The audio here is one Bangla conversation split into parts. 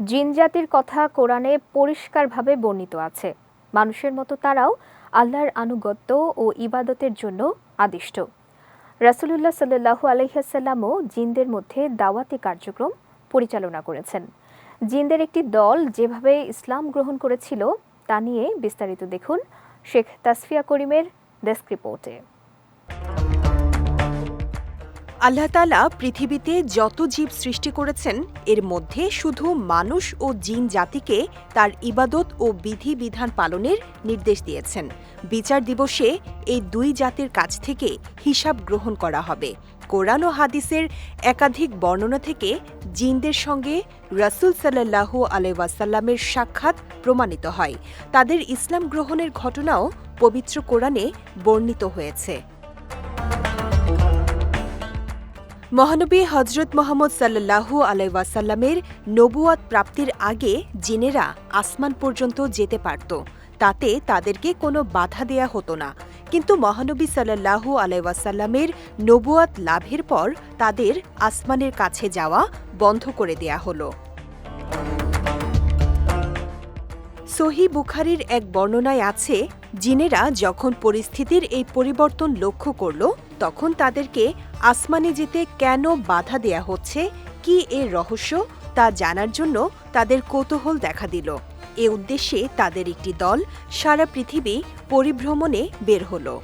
জিন জাতির কথা কোরআনে পরিষ্কারভাবে বর্ণিত আছে। মানুষের মতো তারাও আল্লাহর আনুগত্য ও ইবাদতের জন্য আদিষ্ট। রাসূলুল্লাহ সাল্লাল্লাহু আলহিহাসাল্লামও জিনদের মধ্যে দাওয়াতি কার্যক্রম পরিচালনা করেছেন। জিনদের একটি দল যেভাবে ইসলাম গ্রহণ করেছিল, তা নিয়ে বিস্তারিত দেখুন শেখ তাসফিয়া করিমের ডেস্ক রিপোর্টে। আল্লাহ তালা পৃথিবীতে যত জীব সৃষ্টি করেছেন, এর মধ্যে শুধু মানুষ ও জিন জাতিকে তার ইবাদত ও বিধি বিধান পালনের নির্দেশ দিয়েছেন। বিচার দিবসে এই দুই জাতির কাছ থেকে হিসাব গ্রহণ করা হবে। কোরআন ও হাদিসের একাধিক বর্ণনা থেকে জিনদের সঙ্গে রাসুল সাল্লাহ আলাইসাল্লামের সাক্ষাৎ প্রমাণিত হয়। তাদের ইসলাম গ্রহণের ঘটনাও পবিত্র কোরআনে বর্ণিত হয়েছে। মহানবী হজরত মোহাম্মদ সাল্লাহু আলাইসাল্লামের নবুয়াত প্রাপ্তির আগে জিনেরা আসমান পর্যন্ত যেতে পারত। তাতে তাদেরকে কোনো বাধা দেয়া হতো না। কিন্তু মহানবী সাল্লাহু আলাইসাল্লামের নবুয়াত লাভের পর তাদের আসমানের কাছে যাওয়া বন্ধ করে দেয়া হলো। সহি বুখারির এক বর্ণনায় আছে, জিনেরা যখন পরিস্থিতির এই পরিবর্তন লক্ষ্য করল, তখন তাদেরকে আসমানে যেতে কেন বাধা দেয়া হচ্ছে, কি এর রহস্য, তা জানার জন্য তাদের কৌতূহল দেখা দিল। এ উদ্দেশ্যে তাদের একটি দল সারা পৃথিবী পরিভ্রমণে বের হলো।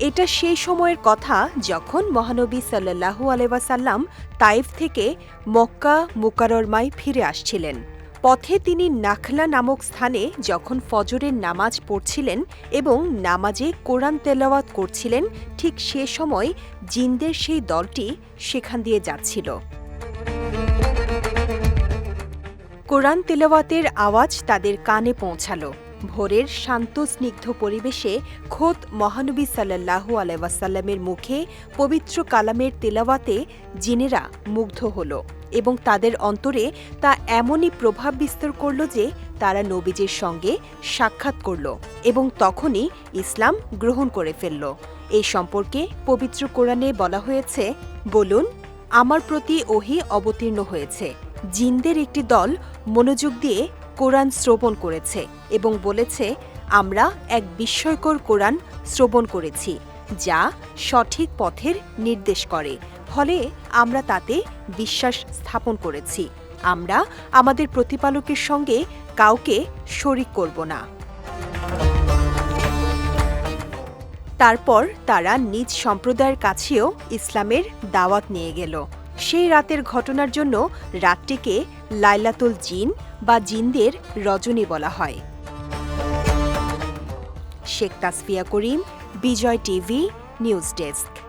এটা সেই সময়ের কথা যখন মহানবী সাল্লাহু আলহাসাল্লাম তাইফ থেকে মক্কা মুকাররমায় ফিরে আসছিলেন। পথে তিনি নাখলা নামক স্থানে যখন ফজরের নামাজ পড়ছিলেন এবং নামাজে কোরআন তেলাওয়াত করছিলেন, ঠিক সে সময় জিনদের সেই দলটি সেখান দিয়ে যাচ্ছিল। কোরআন তেলাওয়াতের আওয়াজ তাদের কানে পৌঁছালো। ভোরের শান্ত, স্নিগ্ধ পরিবেশে খোদ মহানবী সাল্লাহু আলাইসাল্লামের মুখে পবিত্র কালামের তেলাওয়াতে জিনেরা মুগ্ধ হল। এবং তাদের অন্তরে তা এমনই প্রভাব বিস্তার করল যে তারা নবীজির সঙ্গে সাক্ষাৎ করল এবং তখনই ইসলাম গ্রহণ করে ফেলল। এই সম্পর্কে পবিত্র কোরআনে বলা হয়েছে, বলুন, আমার প্রতি ওহি অবতীর্ণ হয়েছে। জিনদের একটি দল মনোযোগ দিয়ে কোরআন শ্রবণ করেছে এবং বলেছে, আমরা এক বিস্ময়কর কোরআন শ্রবণ করেছি, যা সঠিক পথের নির্দেশ করে। ফলে আমরা তাতে বিশ্বাস স্থাপন করেছি। আমরা আমাদের প্রতিপালকের সঙ্গে কাউকে শরিক করব না। তারপর তারা নিজ সম্প্রদায়ের কাছেও ইসলামের দাওয়াত নিয়ে গেল। সেই রাতের ঘটনার জন্য রাতটিকে লাইলাতুল জিন বা জিনদের রজনী বলা হয়। Sheikh Tasfia Karim, Bijoy TV, news desk.